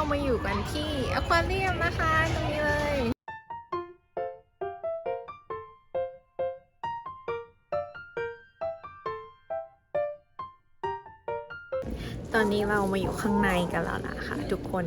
เรามาอยู่กันที่อควาเรียมนะคะตรงนี้เลยตอนนี้เรามาอยู่ข้างในกันแล้วนะคะทุกคน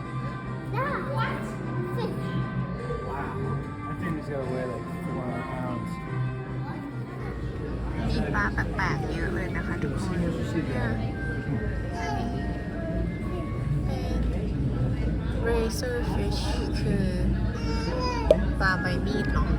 ปลาแปลกๆเยอะเลยนะคะทุกคน Did you see that? เป็น razor fish คือปลาใบมีดเนาะ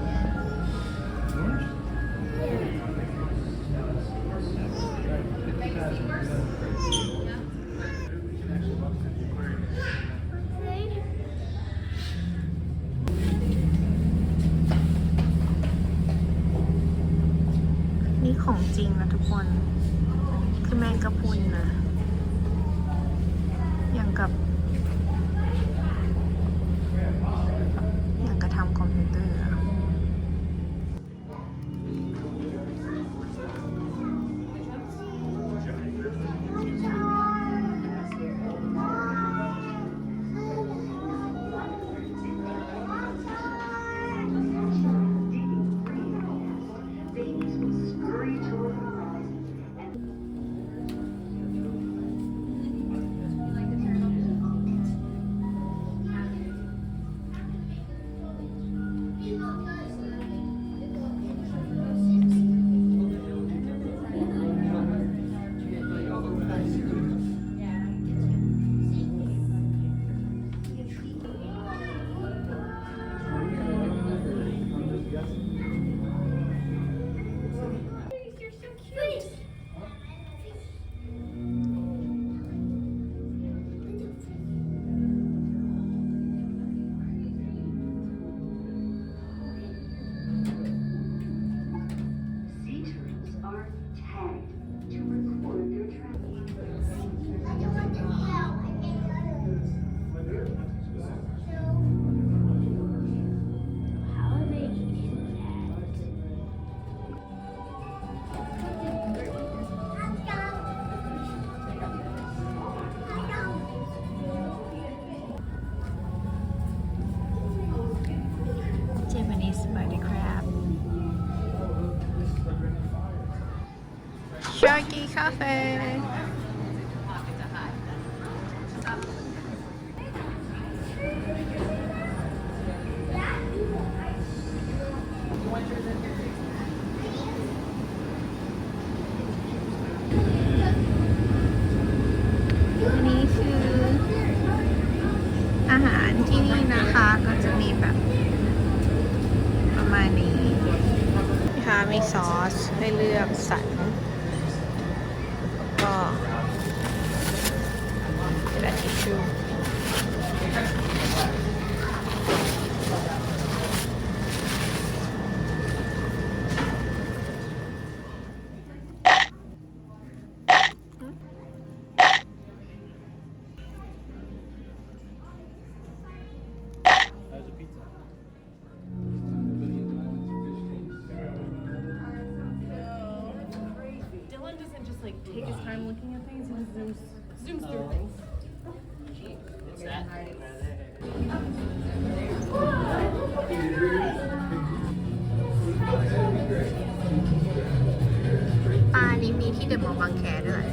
จริงนะทุกคน คือแมงกะพุนนะอย่างกับากีคาเฟ่อันนี้คืออาหารที่นี่นะคะก็จะมีแบบ ประมาณนี้นะคะมีซอสให้เลือกสรร แล้วก็กระดาษทิชชู่ like take his time looking at things. He just zooms zooms through things. ปลานี้มีที่เดอะมอลล์บางแคด้วย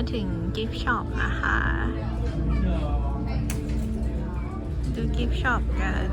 มาถึงกิฟช็อปนะคะ ดูกิฟช็อปกัน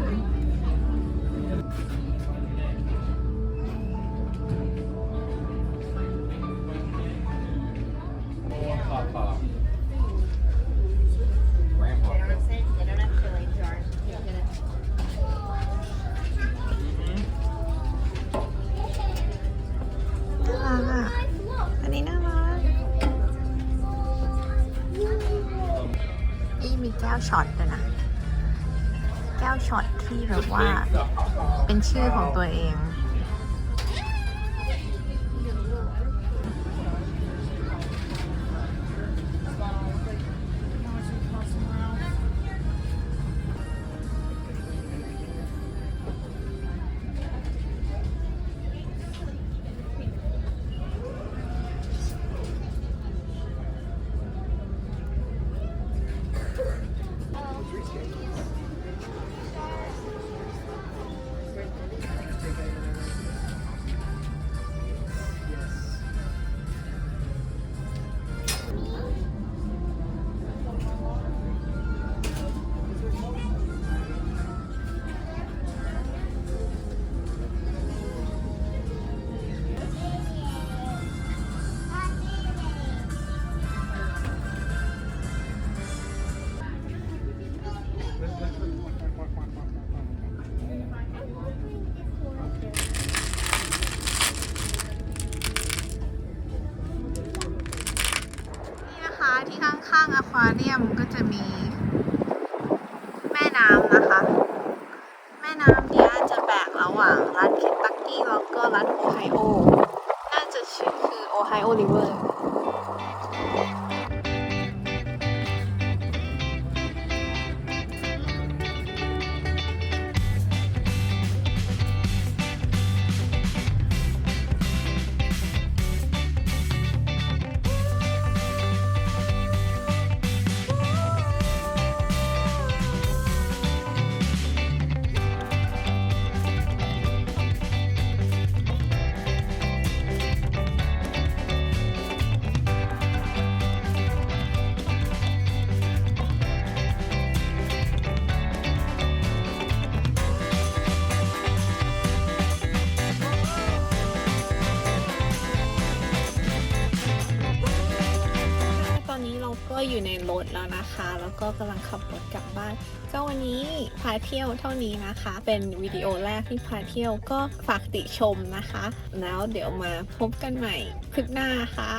ก้วช็อตที่แบบว่า เป็นชื่อของตัวเอง เรียมก็จะมีแม่น้ำนะคะ แม่น้ำเนี้ยจะแบ่งระหว่างรัฐเคนตักกี้แล้วก็รัฐโอไฮโอ น่าจะชื่อคือโอไฮโอริเวอร์ อยู่ในรถแล้วนะคะ แล้วก็กำลังขับรถกลับบ้าน ก็วันนี้พาเที่ยวเท่านี้นะคะ เป็นวิดีโอแรกที่พาเที่ยวก็ฝากติชมนะคะ แล้วเดี๋ยวมาพบกันใหม่คลิปหน้าค่ะ